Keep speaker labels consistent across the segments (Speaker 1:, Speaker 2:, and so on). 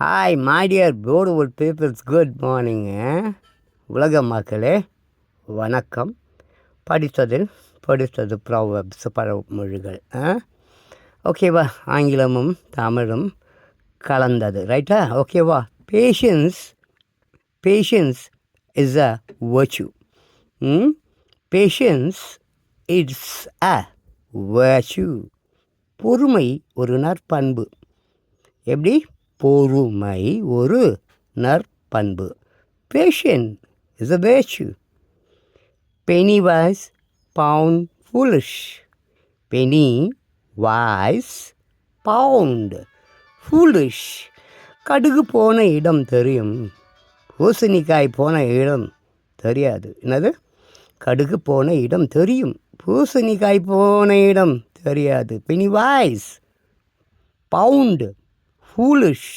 Speaker 1: Hi my dear beautiful peoples good morning உலக மக்களே வணக்கம். படித்ததில் படித்தது ப்ராவப்ஸ் பழமொழிகள் ஆ? ஓகேவா ஆங்கிலமும் தமிழும் கலந்தது ரைட்டா ஓகேவா patience patience is a virtue patience it's a virtue பொறுமை ஒரு நற்பண்பு. எப்படி? பொறுமை ஒரு நற்பண்பு. Patience is a வேச்சு penny wise pound foolish penny wise pound foolish கடுகு போன இடம் தெரியும். பூசணிக்காய் போன இடம் தெரியாது. என்னது? கடுகு போன இடம் தெரியும். பூசணிக்காய் போன இடம் தெரியாது. பெனி வாய்ஸ் பவுண்டு ஃபூலிஷ்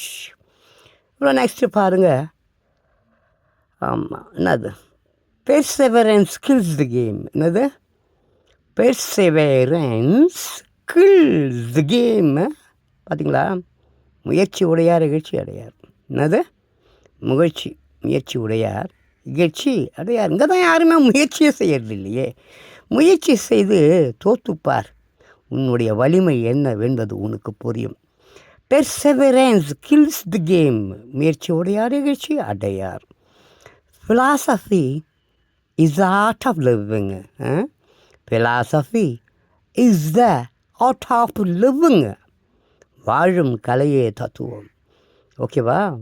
Speaker 1: அப்புறம் நெக்ஸ்ட்டு பாருங்கள் ஆமாம் என்னது? பெர்செவரன்ஸ் கில்ஸ் தி கேம் என்னது? பெர்செவரன்ஸ் கில்ஸ் தி கேம் பார்த்தீங்களா முயற்சி உடையார் இகழ்ச்சி அடையார். என்னது? முயற்சி முயற்சி உடையார் இகழ்ச்சி அடையார். இங்கே தான் யாருமே முயற்சியே செய்யறது இல்லையே முயற்சி செய்து தோத்துப்பார். உன்னுடைய வலிமை என்னவென்பது உனக்கு புரியும். பெர்செவரன்ஸ் கில்ஸ் தி கேம் முயற்சி உடையார் நிகழ்ச்சி Adyar. Philosophy is the art of living. Philosophy is the art of of வாழும் கலையே தத்துவம். ஓகேவா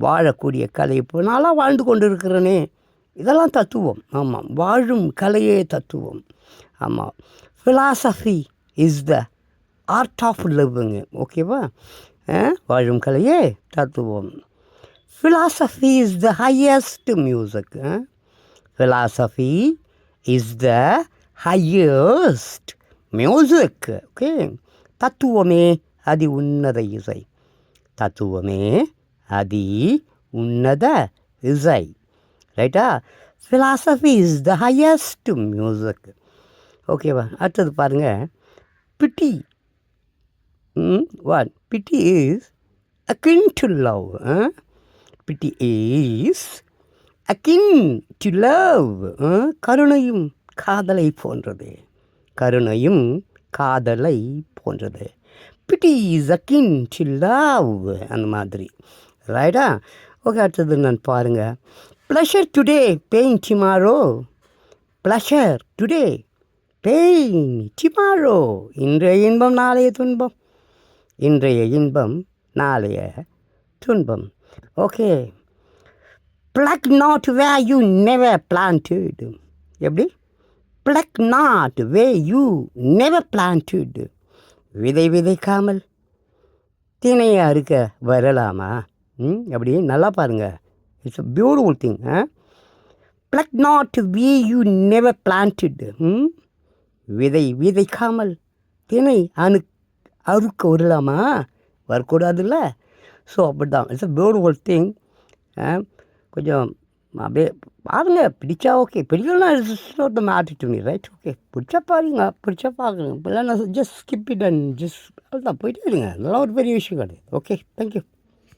Speaker 1: வாழக்கூடிய கலை இப்போ நான்லாம் வாழ்ந்து கொண்டு இருக்கிறேனே இதெல்லாம் தத்துவம். ஆமாம். வாழும் கலையே தத்துவம். ஆமாம். Philosophy is the art of living ஓகேவா வாழும் கலையே தத்துவம். Philosophy is the highest music philosophy is the highest music okay தத்துவமே அதி உன்னத இசை. தத்துவமே அதி உன்னத இசை. ரைட்டா philosophy is the highest music ஓகேவா அடுத்தது பாருங்கள் pity. What pity is akin to love. Huh? Pity is akin to love. Huh? கருணையும் காதலை போன்றது கருணையும் காதலை போன்றது pity is akin to love அந்த மாதிரி ரைட்டா ஓகே அடுத்தது நான் பாருங்கள் pleasure today pain tomorrow pleasure today pain tomorrow இன்றைய இன்பம் நாளைய துன்பம் இன்றைய இன்பம் நாளைய துன்பம். Okay pluck not where you never planted எப்படி? Pluck not where you never planted விதை விதைக்காமல் திணையை அறுக்க வரலாமா? ம் அப்படி நல்லா பாருங்கள் it's a beautiful thing pluck not where you never planted hmm விதை விதைக்காமல் திணை அணு அவருக்கு வரலாமா வரக்கூடாதுல்ல? ஸோ அப்படி தான் இட்ஸ் அ பியூட்டிஃபுல் திங் கொஞ்சம் அப்படியே பாருங்க பிடிச்சா ஓகே பிடிக்கலன்னா it's not the matter to me right okay பிடிச்சா பாருங்க பிடிச்சா பார்க்குங்க இப்போல்லாம் நான் just skip it and just அவ்வளோதான் போயிட்டே இருங்க. அதெல்லாம் ஒரு பெரிய விஷயம் கிடையாது. Okay thank you